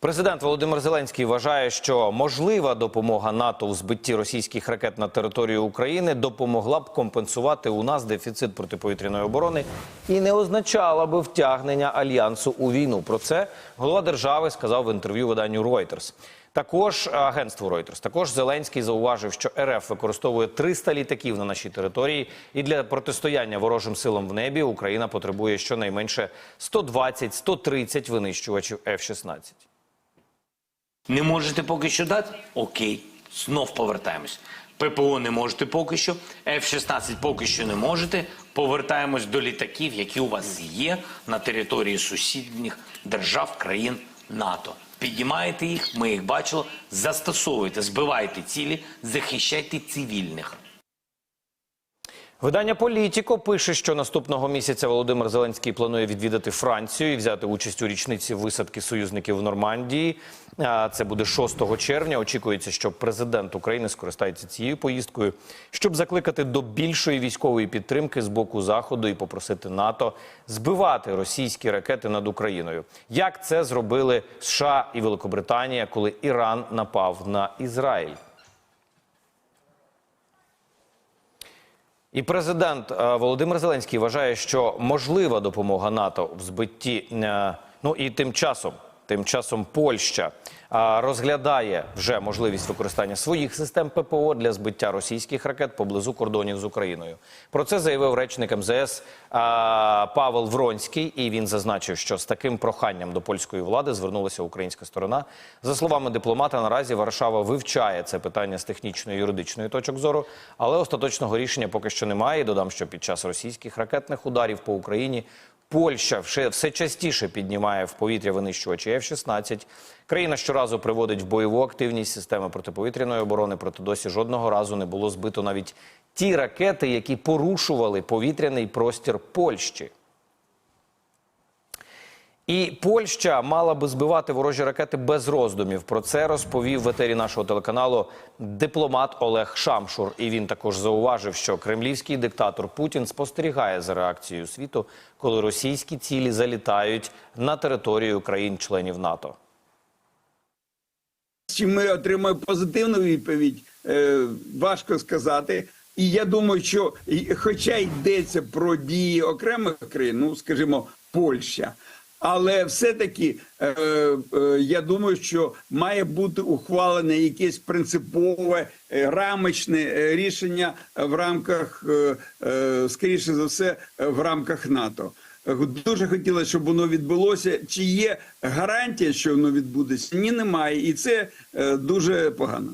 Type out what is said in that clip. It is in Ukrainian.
Президент Володимир Зеленський вважає, що можлива допомога НАТО в збитті російських ракет на територію України допомогла б компенсувати у нас дефіцит протиповітряної оборони і не означала би втягнення альянсу у війну. Про це голова держави сказав в інтерв'ю виданню Reuters. Також агентству Reuters. Також Зеленський зауважив, що РФ використовує 300 літаків на нашій території, і для протистояння ворожим силам в небі Україна потребує щонайменше 120-130 винищувачів F-16. Не можете поки що дати? Окей, знов повертаємось. ППО не можете поки що, F-16 поки що не можете. Повертаємось до літаків, які у вас є на території сусідніх держав, країн НАТО. Піднімаєте їх, ми їх бачили, застосовуйте, збивайте цілі, захищайте цивільних. Видання Політіко пише, що наступного місяця Володимир Зеленський планує відвідати Францію і взяти участь у річниці висадки союзників в Нормандії. Це буде 6 червня. Очікується, що президент України скористається цією поїздкою, щоб закликати до більшої військової підтримки з боку заходу і попросити НАТО збивати російські ракети над Україною. Як це зробили США і Великобританія, коли Іран напав на Ізраїль? І президент е, Володимир Зеленський вважає, що можлива допомога НАТО в збитті. е, Ну і тим часом, тим часом Польща розглядає вже можливість використання своїх систем ППО для збиття російських ракет поблизу кордонів з Україною. Про це заявив речник МЗС Павел Вронський, і він зазначив, що з таким проханням до польської влади звернулася українська сторона. За словами дипломата, наразі Варшава вивчає це питання з технічної юридичної точок зору, але остаточного рішення поки що немає. Додам, що під час російських ракетних ударів по Україні Польща все, частіше піднімає в повітря винищувачі F-16. Країна щоразу приводить в бойову активність системи протиповітряної оборони, проте досі жодного разу не було збито навіть ті ракети, які порушували повітряний простір Польщі. І Польща мала би збивати ворожі ракети без роздумів. Про це розповів в етері нашого телеканалу дипломат Олег Шамшур. І він також зауважив, що кремлівський диктатор Путін спостерігає за реакцією світу, коли російські цілі залітають на територію країн-членів НАТО. Чи ми отримаємо позитивну відповідь, е, важко сказати. І я думаю, що хоча йдеться про дії окремих країн, ну скажімо, Польща, але все-таки е, е, я думаю, що має бути ухвалене якесь принципове е, рамочне е, рішення в рамках, е, е, скоріше за все, в рамках НАТО. Е, Дуже хотілося, щоб воно відбулося. Чи є гарантія, що воно відбудеться? Ні, немає, і це е, дуже погано.